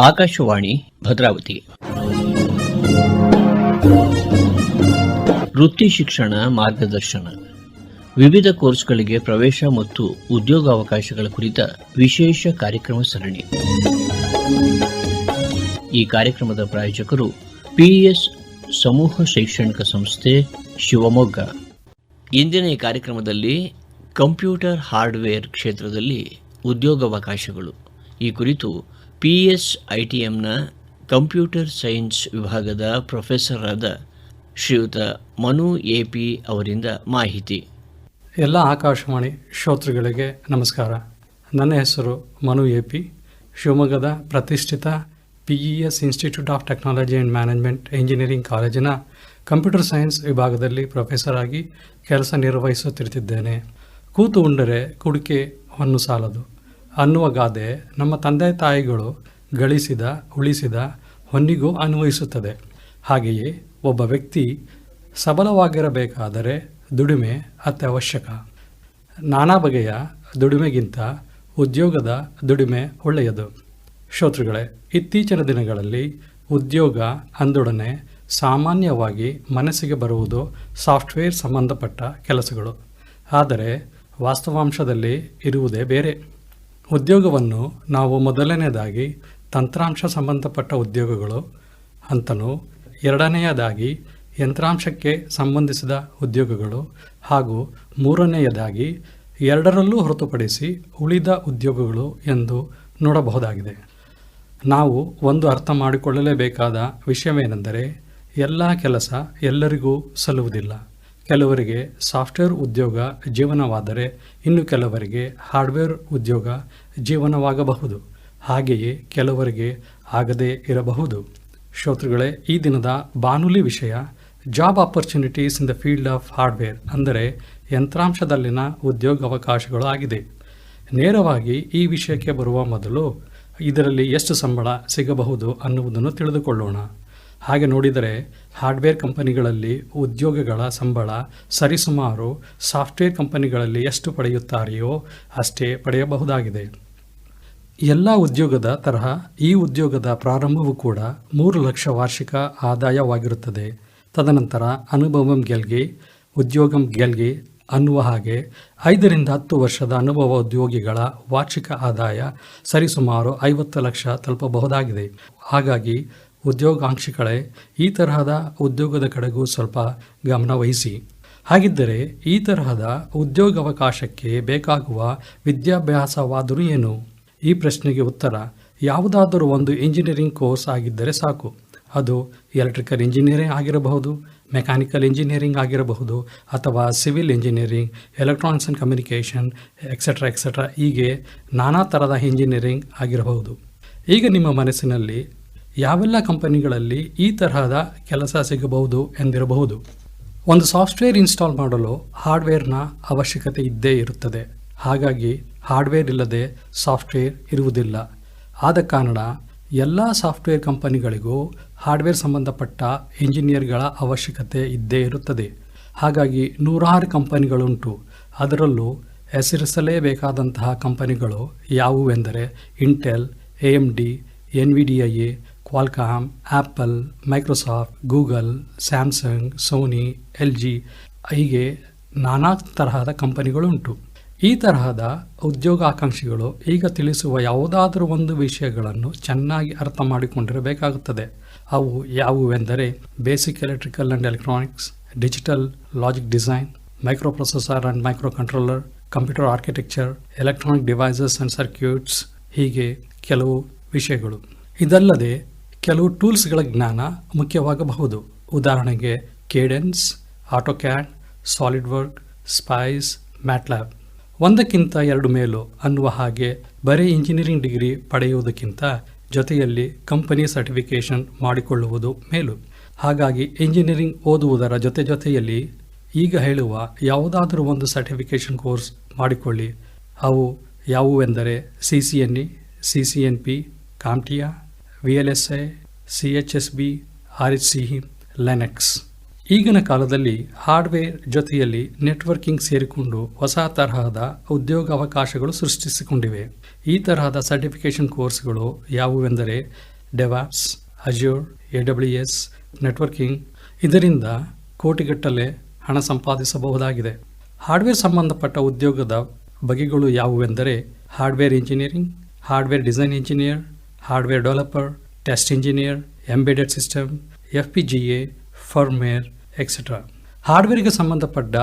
ಆಕಾಶವಾಣಿ, ಭದ್ರಾವತಿ. ವೃತ್ತಿ ಶಿಕ್ಷಣ, ಮಾರ್ಗದರ್ಶನ. ವಿವಿಧ ಕೋರ್ಸ್ಗಳಿಗೆ ಪ್ರವೇಶ ಮತ್ತು ಉದ್ಯೋಗಾವಕಾಶಗಳ ಕುರಿತ ವಿಶೇಷ ಕಾರ್ಯಕ್ರಮ ಸರಣಿ. ಈ ಕಾರ್ಯಕ್ರಮದ ಪ್ರಾಯೋಜಕರು ಪಿಎಸ್ ಸಮೂಹ ಶೈಕ್ಷಣಿಕ ಸಂಸ್ಥೆ ಶಿವಮೊಗ್ಗ. ಇಂದಿನ ಈ ಕಾರ್ಯಕ್ರಮದಲ್ಲಿ ಕಂಪ್ಯೂಟರ್ ಹಾರ್ಡ್ವೇರ್ ಕ್ಷೇತ್ರದಲ್ಲಿ ಉದ್ಯೋಗಾವಕಾಶಗಳು. ಈ ಕುರಿತು ಪಿಎಸ್ ಐಟಿಎಂನ ಕಂಪ್ಯೂಟರ್ ಸೈನ್ಸ್ ವಿಭಾಗದ ಪ್ರೊಫೆಸರ್ ಆದ ಶ್ರೀಯುತ ಮನು ಎ ಪಿ ಅವರಿಂದ ಮಾಹಿತಿ. ಎಲ್ಲ ಆಕಾಶವಾಣಿ ಶ್ರೋತೃಗಳಿಗೆ ನಮಸ್ಕಾರ. ನನ್ನ ಹೆಸರು ಮನು ಎ ಪಿ. ಶಿವಮೊಗ್ಗದ ಪ್ರತಿಷ್ಠಿತ P E S institute of technology and management engineering ಕಾಲೇಜಿನ ಕಂಪ್ಯೂಟರ್ ಸೈನ್ಸ್ ವಿಭಾಗದಲ್ಲಿ ಪ್ರೊಫೆಸರ್ ಆಗಿ ಕೆಲಸ ನಿರ್ವಹಿಸುತ್ತಿರುತ್ತಿದ್ದೇನೆ. ಕೂತು ಉಂಡರೆ ಕುಡಿಕೆ ಹೊನ್ನು ಸಾಲದು. ಅನ್ನುವ ಗಾದೆ ನಮ್ಮ ತಂದೆ ತಾಯಿಗಳು ಗಳಿಸಿದ, ಉಳಿಸಿದ, ಹೊನ್ನಿಗೂ ಅನ್ವಯಿಸುತ್ತದೆ. ಹಾಗೆಯೇ ಒಬ್ಬ ವ್ಯಕ್ತಿ ಸಬಲವಾಗಿರಬೇಕಾದರೆ ದುಡಿಮೆ ಅತ್ಯವಶ್ಯಕ. ನಾನಾ ಬಗೆಯ ದುಡಿಮೆಗಿಂತ ಉದ್ಯೋಗದ ದುಡಿಮೆ ಒಳ್ಳೆಯದು. ಶ್ರೋತೃಗಳೇ, ಇತ್ತೀಚಿನ ದಿನಗಳಲ್ಲಿ ಉದ್ಯೋಗ ಅಂದೊಡನೆ ಸಾಮಾನ್ಯವಾಗಿ ಮನಸ್ಸಿಗೆ ಬರುವುದು ಸಾಫ್ಟ್ವೇರ್ ಸಂಬಂಧಪಟ್ಟ ಕೆಲಸಗಳು. ಆದರೆ ವಾಸ್ತವಾಂಶದಲ್ಲಿ ಇರುವುದೇ ಬೇರೆ. ಉದ್ಯೋಗವನ್ನು ನಾವು ಮೊದಲನೆಯದಾಗಿ ತಂತ್ರಾಂಶ ಸಂಬಂಧಪಟ್ಟ ಉದ್ಯೋಗಗಳು, ಅಂತನೂ ಎರಡನೆಯದಾಗಿ ಯಂತ್ರಾಂಶಕ್ಕೆ ಸಂಬಂಧಿಸಿದ ಉದ್ಯೋಗಗಳು ಹಾಗೂ ಮೂರನೆಯದಾಗಿ ಎರಡರಲ್ಲೂ ಹೊರತುಪಡಿಸಿ ಉಳಿದ ಉದ್ಯೋಗಗಳು ಎಂದು ನೋಡಬಹುದಾಗಿದೆ. ನಾವು ಒಂದು ಅರ್ಥ ಮಾಡಿಕೊಳ್ಳಲೇಬೇಕಾದ ವಿಷಯವೇನೆಂದರೆ, ಎಲ್ಲ ಕೆಲಸ ಎಲ್ಲರಿಗೂ ಸಲ್ಲುವುದಿಲ್ಲ. ಕೆಲವರಿಗೆ ಸಾಫ್ಟ್ವೇರ್ ಉದ್ಯೋಗ ಜೀವನವಾದರೆ ಇನ್ನು ಕೆಲವರಿಗೆ ಹಾರ್ಡ್ವೇರ್ ಉದ್ಯೋಗ ಜೀವನವಾಗಬಹುದು. ಹಾಗೆಯೇ ಕೆಲವರಿಗೆ ಆಗದೇ ಇರಬಹುದು. ಶ್ರೋತೃಗಳೇ, ಈ ದಿನದ ಬಾನುಲಿ ವಿಷಯ job opportunities in the field of hardware ಅಂದರೆ ಯಂತ್ರಾಂಶದಲ್ಲಿನ ಉದ್ಯೋಗಾವಕಾಶಗಳು ಆಗಿದೆ. ನೇರವಾಗಿ ಈ ವಿಷಯಕ್ಕೆ ಬರುವ ಮೊದಲು ಇದರಲ್ಲಿ ಎಷ್ಟು ಸಂಬಳ ಸಿಗಬಹುದು ಅನ್ನುವುದನ್ನು ತಿಳಿದುಕೊಳ್ಳೋಣ. ಹಾಗೆ ನೋಡಿದರೆ ಹಾರ್ಡ್ವೇರ್ ಕಂಪನಿಗಳಲ್ಲಿ ಉದ್ಯೋಗಗಳ ಸಂಬಳ ಸರಿಸುಮಾರು ಸಾಫ್ಟ್ವೇರ್ ಕಂಪನಿಗಳಲ್ಲಿ ಎಷ್ಟು ಪಡೆಯುತ್ತಾರೆಯೋ ಅಷ್ಟೇ ಪಡೆಯಬಹುದಾಗಿದೆ. ಎಲ್ಲ ಉದ್ಯೋಗದ ತರಹ ಈ ಉದ್ಯೋಗದ ಪ್ರಾರಂಭವೂ ಕೂಡ ಮೂರು ಲಕ್ಷ ವಾರ್ಷಿಕ ಆದಾಯವಾಗಿರುತ್ತದೆ. ತದನಂತರ ಅನುಭವಂ ಗೆಲ್ಗೆ, ಉದ್ಯೋಗಂ ಗೆಲ್ಗೆ ಅನ್ನುವ ಹಾಗೆ ಐದರಿಂದ ಹತ್ತು ವರ್ಷದ ಅನುಭವ ಉದ್ಯೋಗಿಗಳ ವಾರ್ಷಿಕ ಆದಾಯ ಸರಿಸುಮಾರು ಐವತ್ತು ಲಕ್ಷ ತಲುಪಬಹುದಾಗಿದೆ. ಹಾಗಾಗಿ ಉದ್ಯೋಗಾಂಕ್ಷಿಗಳೇ, ಈ ತರಹದ ಉದ್ಯೋಗದ ಕಡೆಗೂ ಸ್ವಲ್ಪ ಗಮನ ವಹಿಸಿ. ಹಾಗಿದ್ದರೆ, ಈ ತರಹದ ಉದ್ಯೋಗಾವಕಾಶಕ್ಕೆ ಬೇಕಾಗುವ ವಿದ್ಯಾಭ್ಯಾಸವಾದರೂ ಏನು? ಈ ಪ್ರಶ್ನೆಗೆ ಉತ್ತರ, ಯಾವುದಾದರೂ ಒಂದು ಇಂಜಿನಿಯರಿಂಗ್ ಕೋರ್ಸ್ ಆಗಿದ್ದರೆ ಸಾಕು. ಅದು ಎಲೆಕ್ಟ್ರಿಕಲ್ ಇಂಜಿನಿಯರಿಂಗ್ ಆಗಿರಬಹುದು, ಮೆಕ್ಯಾನಿಕಲ್ ಇಂಜಿನಿಯರಿಂಗ್ ಆಗಿರಬಹುದು, ಅಥವಾ civil engineering, electronics and communication etcetera etcetera ಹೀಗೆ ನಾನಾ ಥರದ ಇಂಜಿನಿಯರಿಂಗ್ ಆಗಿರಬಹುದು. ಈಗ ನಿಮ್ಮ ಮನಸ್ಸಿನಲ್ಲಿ ಯಾವೆಲ್ಲ ಕಂಪನಿಗಳಲ್ಲಿ ಈ ತರಹದ ಕೆಲಸ ಸಿಗಬಹುದು ಎಂದಿರಬಹುದು. ಒಂದು ಸಾಫ್ಟ್ವೇರ್ ಇನ್ಸ್ಟಾಲ್ ಮಾಡಲು ಹಾರ್ಡ್ವೇರ್ನ ಅವಶ್ಯಕತೆ ಇದ್ದೇ ಇರುತ್ತದೆ. ಹಾಗಾಗಿ ಹಾರ್ಡ್ವೇರ್ ಇಲ್ಲದೆ ಸಾಫ್ಟ್ವೇರ್ ಇರುವುದಿಲ್ಲ. ಆದ ಕಾರಣ ಎಲ್ಲ ಸಾಫ್ಟ್ವೇರ್ ಕಂಪನಿಗಳಿಗೂ ಹಾರ್ಡ್ವೇರ್ ಸಂಬಂಧಪಟ್ಟ ಇಂಜಿನಿಯರ್ಗಳ ಅವಶ್ಯಕತೆ ಇದ್ದೇ ಇರುತ್ತದೆ. ಹಾಗಾಗಿ ನೂರಾರು ಕಂಪನಿಗಳುಂಟು. ಅದರಲ್ಲೂ ಹೆಸರಿಸಲೇಬೇಕಾದಂತಹ ಕಂಪನಿಗಳು ಯಾವುವೆಂದರೆ Intel A M D N V D I A Qualcomm Apple Microsoft Google Samsung Sony L G ಹೀಗೆ ನಾನಾ ತರಹದ ಕಂಪನಿಗಳುಂಟು. ಈ ತರಹದ ಉದ್ಯೋಗ ಆಕಾಂಕ್ಷಿಗಳು ಈಗ ತಿಳಿಸುವ ಯಾವುದಾದರೂ ಒಂದು ವಿಷಯಗಳನ್ನು ಚೆನ್ನಾಗಿ ಅರ್ಥ ಮಾಡಿಕೊಂಡಿರಬೇಕಾಗುತ್ತದೆ. ಅವು ಯಾವುವೆಂದರೆ basic electrical and electronics, digital logic design microprocessor and microcontroller computer architecture, electronic devices and circuits ಹೀಗೆ ಕೆಲವು ವಿಷಯಗಳು. ಇದಲ್ಲದೆ ಕೆಲವು ಟೂಲ್ಸ್ಗಳ ಜ್ಞಾನ ಮುಖ್ಯವಾಗಬಹುದು. ಉದಾಹರಣೆಗೆ Cadence AutoCAD solid work SPICE MATLAB ಒಂದಕ್ಕಿಂತ ಎರಡು ಮೇಲು ಅನ್ನುವ ಹಾಗೆ ಬರೀ ಇಂಜಿನಿಯರಿಂಗ್ ಡಿಗ್ರಿ ಪಡೆಯುವುದಕ್ಕಿಂತ ಜೊತೆಯಲ್ಲಿ ಕಂಪನಿ ಸರ್ಟಿಫಿಕೇಷನ್ ಮಾಡಿಕೊಳ್ಳುವುದು ಮೇಲು. ಹಾಗಾಗಿ ಇಂಜಿನಿಯರಿಂಗ್ ಓದುವುದರ ಜೊತೆ ಜೊತೆಯಲ್ಲಿ ಈಗ ಹೇಳುವ ಯಾವುದಾದರೂ ಒಂದು ಸರ್ಟಿಫಿಕೇಷನ್ ಕೋರ್ಸ್ ಮಾಡಿಕೊಳ್ಳಿ. ಅವು ಯಾವುವೆಂದರೆ C C N E C C N P CompTIA V L S I C H S B R H C Linux ಈಗಿನ ಕಾಲದಲ್ಲಿ ಹಾರ್ಡ್ವೇರ್ ಜೊತೆಯಲ್ಲಿ ನೆಟ್ವರ್ಕಿಂಗ್ ಸೇರಿಕೊಂಡು ಹೊಸ ತರಹದ ಉದ್ಯೋಗಾವಕಾಶಗಳು ಸೃಷ್ಟಿಸಿಕೊಂಡಿವೆ. ಈ ತರಹದ ಸರ್ಟಿಫಿಕೇಷನ್ ಕೋರ್ಸ್ಗಳು ಯಾವುವೆಂದರೆ DevOps Azure, A W S, networking ಇದರಿಂದ ಕೋಟಿಗಟ್ಟಲೆ ಹಣ ಸಂಪಾದಿಸಬಹುದಾಗಿದೆ. ಹಾರ್ಡ್ವೇರ್ ಸಂಬಂಧಪಟ್ಟ ಉದ್ಯೋಗದ ಬಗೆಗಳು ಯಾವುವೆಂದರೆ hardware engineering, hardware design engineer hardware developer test engineer embedded system F P G A firmware etcetera ಹಾರ್ಡ್ವೇರ್ಗೆ ಸಂಬಂಧಪಟ್ಟ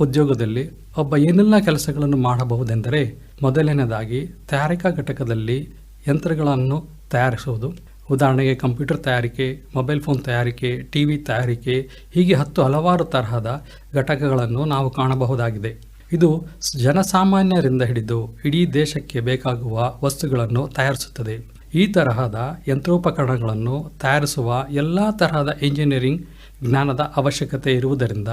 ಉದ್ಯೋಗದಲ್ಲಿ ಒಬ್ಬ ಏನೆಲ್ಲ ಕೆಲಸಗಳನ್ನು ಮಾಡಬಹುದೆಂದರೆ ಮೊದಲನೇದಾಗಿ ತಯಾರಿಕಾ ಘಟಕದಲ್ಲಿ ಯಂತ್ರಗಳನ್ನು ತಯಾರಿಸುವುದು. ಉದಾಹರಣೆಗೆ ಕಂಪ್ಯೂಟರ್ ತಯಾರಿಕೆ, ಮೊಬೈಲ್ ಫೋನ್ ತಯಾರಿಕೆ ಟಿವಿ ತಯಾರಿಕೆ, ಹೀಗೆ ಹತ್ತು ಹಲವಾರು ತರಹದ ಘಟಕಗಳನ್ನು ನಾವು ಕಾಣಬಹುದಾಗಿದೆ. ಇದು ಜನಸಾಮಾನ್ಯರಿಂದ ಹಿಡಿದು ಇಡೀ ದೇಶಕ್ಕೆ ಬೇಕಾಗುವ ವಸ್ತುಗಳನ್ನು ತಯಾರಿಸುತ್ತದೆ. ಈ ತರಹದ ಯಂತ್ರೋಪಕರಣಗಳನ್ನು ತಯಾರಿಸುವ ಎಲ್ಲ ತರಹದ ಇಂಜಿನಿಯರಿಂಗ್ ಜ್ಞಾನದ ಅವಶ್ಯಕತೆ ಇರುವುದರಿಂದ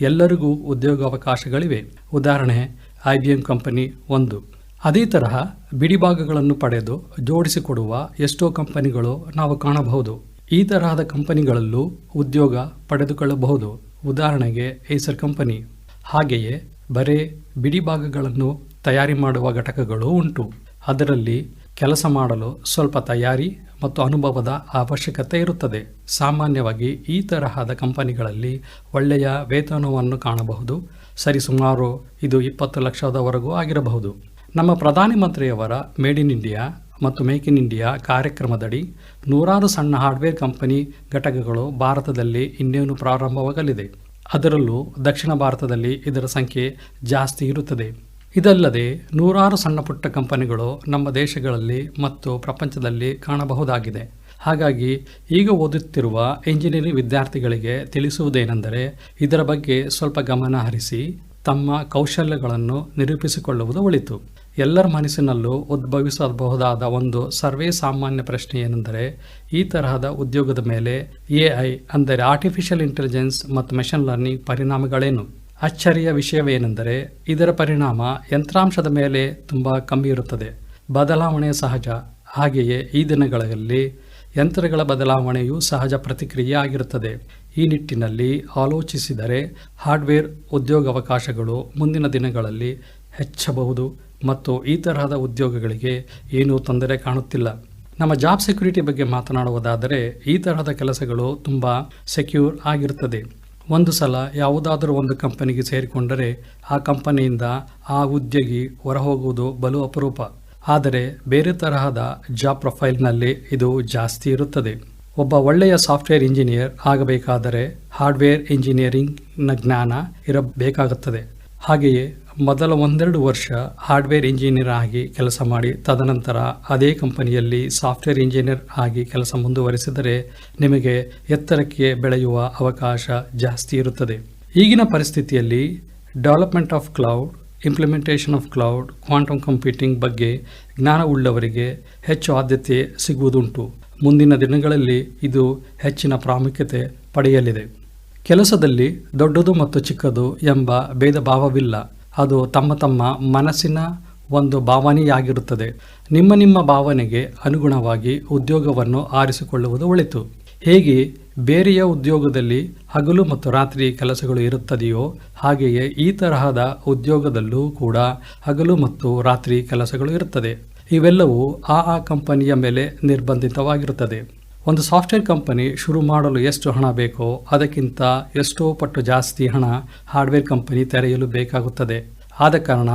ಎಲ್ಲರಿಗೂ ಉದ್ಯೋಗಾವಕಾಶಗಳಿವೆ. ಉದಾಹರಣೆ, ಐ ಬಿ ಎಂ ಕಂಪನಿ ಒಂದು. ಅದೇ ತರಹ ಬಿಡಿಭಾಗಗಳನ್ನು ಪಡೆದು ಜೋಡಿಸಿಕೊಡುವ ಎಷ್ಟೋ ಕಂಪನಿಗಳು ನಾವು ಕಾಣಬಹುದು. ಈ ತರಹದ ಕಂಪನಿಗಳಲ್ಲೂ ಉದ್ಯೋಗ ಪಡೆದುಕೊಳ್ಳಬಹುದು. ಉದಾಹರಣೆಗೆ ಏಸರ್ ಕಂಪನಿ. ಹಾಗೆಯೇ ಬರೇ ಬಿಡಿಭಾಗಗಳನ್ನು ತಯಾರಿ ಮಾಡುವ ಘಟಕಗಳು ಉಂಟು. ಅದರಲ್ಲಿ ಕೆಲಸ ಮಾಡಲು ಸ್ವಲ್ಪ ತಯಾರಿ ಮತ್ತು ಅನುಭವದ ಅವಶ್ಯಕತೆ ಇರುತ್ತದೆ. ಸಾಮಾನ್ಯವಾಗಿ ಈ ತರಹದ ಕಂಪನಿಗಳಲ್ಲಿ ಒಳ್ಳೆಯ ವೇತನವನ್ನು ಕಾಣಬಹುದು. ಸರಿಸುಮಾರು ಇದು ಇಪ್ಪತ್ತು ಲಕ್ಷದವರೆಗೂ ಆಗಿರಬಹುದು. ನಮ್ಮ ಪ್ರಧಾನಿ ಮಂತ್ರಿಯವರ ಮೇಡ್ ಇನ್ ಇಂಡಿಯಾ ಮತ್ತು ಮೇಕ್ ಇನ್ ಇಂಡಿಯಾ ಕಾರ್ಯಕ್ರಮದಡಿ ನೂರಾರು ಸಣ್ಣ ಹಾರ್ಡ್ವೇರ್ ಕಂಪನಿ ಘಟಕಗಳು ಭಾರತದಲ್ಲಿ ಇನ್ನೇನು ಪ್ರಾರಂಭವಾಗಲಿದೆ. ಅದರಲ್ಲೂ ದಕ್ಷಿಣ ಭಾರತದಲ್ಲಿ ಇದರ ಸಂಖ್ಯೆ ಜಾಸ್ತಿ ಇರುತ್ತದೆ. ಇದಲ್ಲದೆ ನೂರಾರು ಸಣ್ಣ ಪುಟ್ಟ ಕಂಪನಿಗಳು ನಮ್ಮ ದೇಶಗಳಲ್ಲಿ ಮತ್ತು ಪ್ರಪಂಚದಲ್ಲಿ ಕಾಣಬಹುದಾಗಿದೆ. ಹಾಗಾಗಿ ಈಗ ಓದುತ್ತಿರುವ ಇಂಜಿನಿಯರಿಂಗ್ ವಿದ್ಯಾರ್ಥಿಗಳಿಗೆ ತಿಳಿಸುವುದೇನೆಂದರೆ ಇದರ ಬಗ್ಗೆ ಸ್ವಲ್ಪ ಗಮನ ಹರಿಸಿ ತಮ್ಮ ಕೌಶಲ್ಯಗಳನ್ನು ನಿರೂಪಿಸಿಕೊಳ್ಳುವುದು ಒಳಿತು. ಎಲ್ಲರ ಮನಸ್ಸಿನಲ್ಲೂ ಉದ್ಭವಿಸಬಹುದಾದ ಒಂದು ಸರ್ವೇ ಸಾಮಾನ್ಯ ಪ್ರಶ್ನೆ ಏನೆಂದರೆ ಈ ತರಹದ ಉದ್ಯೋಗದ ಮೇಲೆ ಎ ಐ ಅಂದರೆ ಆರ್ಟಿಫಿಷಿಯಲ್ ಇಂಟೆಲಿಜೆನ್ಸ್ ಮತ್ತು ಮೆಷಿನ್ ಲರ್ನಿಂಗ್ ಪರಿಣಾಮಗಳೇನು? ಅಚ್ಚರಿಯ ವಿಷಯವೇನೆಂದರೆ ಇದರ ಪರಿಣಾಮ ಯಂತ್ರಾಂಶದ ಮೇಲೆ ತುಂಬ ಕಮ್ಮಿ ಇರುತ್ತದೆ. ಬದಲಾವಣೆ ಸಹಜ. ಹಾಗೆಯೇ ಈ ದಿನಗಳಲ್ಲಿ ಯಂತ್ರಗಳ ಬದಲಾವಣೆಯು ಸಹಜ ಪ್ರತಿಕ್ರಿಯೆ ಆಗಿರುತ್ತದೆ ಈ ನಿಟ್ಟಿನಲ್ಲಿ ಆಲೋಚಿಸಿದರೆ ಹಾರ್ಡ್ವೇರ್ ಉದ್ಯೋಗಾವಕಾಶಗಳು ಮುಂದಿನ ದಿನಗಳಲ್ಲಿ ಹೆಚ್ಚಬಹುದು ಮತ್ತು ಈ ತರಹದ ಉದ್ಯೋಗಗಳಿಗೆ ಏನೂ ತೊಂದರೆ ಕಾಣುತ್ತಿಲ್ಲ. ನಮ್ಮ ಜಾಬ್ ಸೆಕ್ಯೂರಿಟಿ ಬಗ್ಗೆ ಮಾತನಾಡುವುದಾದರೆ ಈ ತರಹದ ಕೆಲಸಗಳು ತುಂಬ ಸೆಕ್ಯೂರ್ ಆಗಿರುತ್ತದೆ. ಒಂದು ಸಲ ಯಾವುದಾದರೂ ಒಂದು ಕಂಪನಿಗೆ ಸೇರಿಕೊಂಡರೆ ಆ ಕಂಪನಿಯಿಂದ ಆ ಉದ್ಯೋಗಿ ಹೊರಹೋಗುವುದು ಬಲು ಅಪರೂಪ. ಆದರೆ ಬೇರೆ ತರಹದ ಜಾಬ್ ಪ್ರೊಫೈಲ್ನಲ್ಲಿ ಇದು ಜಾಸ್ತಿ ಇರುತ್ತದೆ. ಒಬ್ಬ ಒಳ್ಳೆಯ ಸಾಫ್ಟ್ವೇರ್ ಇಂಜಿನಿಯರ್ ಆಗಬೇಕಾದರೆ ಹಾರ್ಡ್ವೇರ್ ಇಂಜಿನಿಯರಿಂಗ್ನ ಜ್ಞಾನ ಇರಬೇಕಾಗುತ್ತದೆ. ಹಾಗೆಯೇ ಮೊದಲ ಒಂದೆರಡು ವರ್ಷ ಹಾರ್ಡ್ವೇರ್ ಇಂಜಿನಿಯರ್ ಆಗಿ ಕೆಲಸ ಮಾಡಿ, ತದನಂತರ ಅದೇ ಕಂಪನಿಯಲ್ಲಿ ಸಾಫ್ಟ್ವೇರ್ ಇಂಜಿನಿಯರ್ ಆಗಿ ಕೆಲಸ ಮುಂದುವರಿಸಿದರೆ ನಿಮಗೆ ಎತ್ತರಕ್ಕೆ ಬೆಳೆಯುವ ಅವಕಾಶ ಜಾಸ್ತಿ ಇರುತ್ತದೆ. ಈಗಿನ ಪರಿಸ್ಥಿತಿಯಲ್ಲಿ development of cloud implementation of cloud quantum computing ಬಗ್ಗೆ ಜ್ಞಾನವುಳ್ಳವರಿಗೆ ಹೆಚ್ಚು ಆದ್ಯತೆ ಸಿಗುವುದುಂಟು. ಮುಂದಿನ ದಿನಗಳಲ್ಲಿ ಇದು ಹೆಚ್ಚಿನ ಪ್ರಾಮುಖ್ಯತೆ ಪಡೆಯಲಿದೆ. ಕೆಲಸದಲ್ಲಿ ದೊಡ್ಡದು ಮತ್ತು ಚಿಕ್ಕದು ಎಂಬ ಭೇದ ಭಾವವಿಲ್ಲ ಅದು ತಮ್ಮ ತಮ್ಮ ಮನಸ್ಸಿನ ಒಂದು ಭಾವನೆಯಾಗಿರುತ್ತದೆ. ನಿಮ್ಮ ನಿಮ್ಮ ಭಾವನೆಗೆ ಅನುಗುಣವಾಗಿ ಉದ್ಯೋಗವನ್ನು ಆರಿಸಿಕೊಳ್ಳುವುದು ಒಳಿತು. ಹೇಗೆ ಬೇರೆಯ ಉದ್ಯೋಗದಲ್ಲಿ ಹಗಲು ಮತ್ತು ರಾತ್ರಿ ಕೆಲಸಗಳು ಇರುತ್ತದೆಯೋ ಹಾಗೆಯೇ ಈ ತರಹದ ಉದ್ಯೋಗದಲ್ಲೂ ಕೂಡ ಹಗಲು ಮತ್ತು ರಾತ್ರಿ ಕೆಲಸಗಳು ಇರುತ್ತದೆ. ಇವೆಲ್ಲವೂ ಆ ಆ ಕಂಪನಿಯ ಮೇಲೆ ನಿರ್ಬಂಧಿತವಾಗಿರುತ್ತದೆ. ಒಂದು ಸಾಫ್ಟ್ವೇರ್ ಕಂಪನಿ ಶುರು ಮಾಡಲು ಎಷ್ಟು ಹಣ ಬೇಕೋ ಅದಕ್ಕಿಂತ ಎಷ್ಟೋ ಪಟ್ಟು ಜಾಸ್ತಿ ಹಣ ಹಾರ್ಡ್ವೇರ್ ಕಂಪನಿ ತೆರೆಯಲು ಬೇಕಾಗುತ್ತದೆ. ಆದ ಕಾರಣ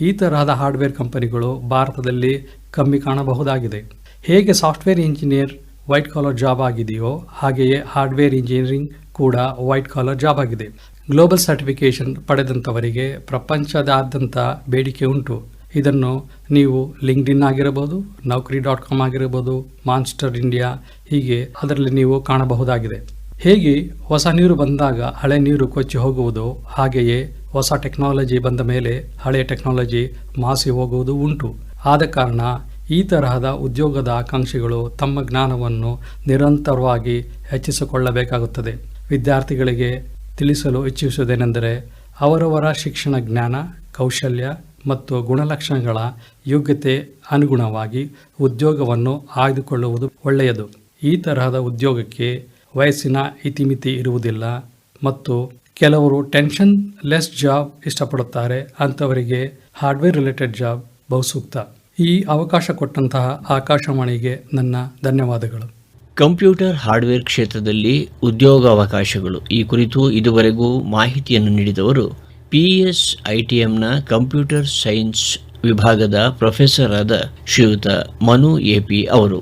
ಈ ತರಹದ ಹಾರ್ಡ್ವೇರ್ ಕಂಪನಿಗಳು ಭಾರತದಲ್ಲಿ ಕಮ್ಮಿ ಕಾಣಬಹುದಾಗಿದೆ. ಹೇಗೆ software engineer white collar job ಆಗಿದೆಯೋ ಹಾಗೆಯೇ ಹಾರ್ಡ್ವೇರ್ ಇಂಜಿನಿಯರಿಂಗ್ ಕೂಡ ವೈಟ್ ಕಾಲರ್ ಜಾಬ್ ಆಗಿದೆ. ಗ್ಲೋಬಲ್ ಸರ್ಟಿಫಿಕೇಶನ್ ಪಡೆದಂಥವರಿಗೆ ಪ್ರಪಂಚದಾದ್ಯಂತ ಬೇಡಿಕೆ ಉಂಟು. ಇದನ್ನು ನೀವು ಲಿಂಕ್ಡ್ಇನ್ ಆಗಿರಬಹುದು, ನೌಕರಿ ಡಾಟ್ ಕಾಮ್ ಆಗಿರಬಹುದು, ಮಾನ್ಸ್ಟರ್ ಇಂಡಿಯಾ, ಹೀಗೆ ಅದರಲ್ಲಿ ನೀವು ಕಾಣಬಹುದಾಗಿದೆ. ಹೇಗೆ ಹೊಸ ನೀರು ಬಂದಾಗ ಹಳೆ ನೀರು ಕೊಚ್ಚಿ ಹೋಗುವುದು ಹಾಗೆಯೇ ಹೊಸ ಟೆಕ್ನಾಲಜಿ ಬಂದ ಮೇಲೆ ಹಳೆ ಟೆಕ್ನಾಲಜಿ ಮಾಸಿ ಹೋಗುವುದು ಉಂಟು. ಆದ ಕಾರಣ ಈ ತರಹದ ಉದ್ಯೋಗದ ಆಕಾಂಕ್ಷಿಗಳು ತಮ್ಮ ಜ್ಞಾನವನ್ನು ನಿರಂತರವಾಗಿ ಹೆಚ್ಚಿಸಿಕೊಳ್ಳಬೇಕಾಗುತ್ತದೆ. ವಿದ್ಯಾರ್ಥಿಗಳಿಗೆ ತಿಳಿಸಲು ಇಚ್ಛಿಸುವುದೇನೆಂದರೆ ಅವರವರ ಶಿಕ್ಷಣ ಜ್ಞಾನ, ಕೌಶಲ್ಯ ಮತ್ತು ಗುಣಲಕ್ಷಣಗಳ ಯೋಗ್ಯತೆ ಅನುಗುಣವಾಗಿ ಉದ್ಯೋಗವನ್ನು ಆಯ್ದುಕೊಳ್ಳುವುದು ಒಳ್ಳೆಯದು. ಈ ತರಹದ ಉದ್ಯೋಗಕ್ಕೆ ವಯಸ್ಸಿನ ಇತಿಮಿತಿ ಇರುವುದಿಲ್ಲ ಮತ್ತು ಕೆಲವರು ಟೆನ್ಷನ್ ಲೆಸ್ ಜಾಬ್ ಇಷ್ಟಪಡುತ್ತಾರೆ, ಅಂಥವರಿಗೆ ಹಾರ್ಡ್ವೇರ್ ರಿಲೇಟೆಡ್ ಜಾಬ್ ಬಹುಸೂಕ್ತ. ಈ ಅವಕಾಶ ಕೊಟ್ಟಂತಹ ಆಕಾಶವಾಣಿಗೆ ನನ್ನ ಧನ್ಯವಾದಗಳು. ಕಂಪ್ಯೂಟರ್ ಹಾರ್ಡ್ವೇರ್ ಕ್ಷೇತ್ರದಲ್ಲಿ ಉದ್ಯೋಗಾವಕಾಶಗಳು. ಈ ಕುರಿತು ಇದುವರೆಗೂ ಮಾಹಿತಿಯನ್ನು ನೀಡಿದವರು ಪಿಎಸ್ ಐಟಿಎಂನ ಕಂಪ್ಯೂಟರ್ ಸೈನ್ಸ್ ವಿಭಾಗದ ಪ್ರೊಫೆಸರ್ ಆದ ಶ್ರೀಯುತ ಮನು ಪಿ ಅವರು.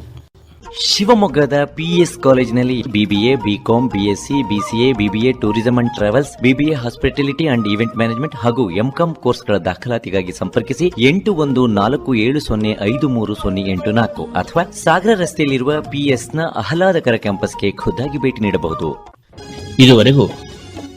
ಶಿವಮೊಗ್ಗದ ಪಿಎಸ್ ಕಾಲೇಜಿನಲ್ಲಿ BBA BCom BSc BCA BBA tourism and travels BBA hospitality and event management ಹಾಗೂ ಎಂಕಾಂ ಕೋರ್ಸ್ಗಳ ದಾಖಲಾತಿಗಾಗಿ ಸಂಪರ್ಕಿಸಿ ಎಂಟು ಒಂದು ನಾಲ್ಕು ಏಳು ಸೊನ್ನೆ ಐದು ಮೂರು ಸೊನ್ನೆ ಎಂಟು ನಾಲ್ಕು ಅಥವಾ ಸಾಗರ ರಸ್ತೆಯಲ್ಲಿರುವ ಪಿಎಸ್ನ ಆಹ್ಲಾದಕರ ಕ್ಯಾಂಪಸ್ಗೆ ಖುದ್ದಾಗಿ ಭೇಟಿ ನೀಡಬಹುದು. ಇದುವರೆಗೂ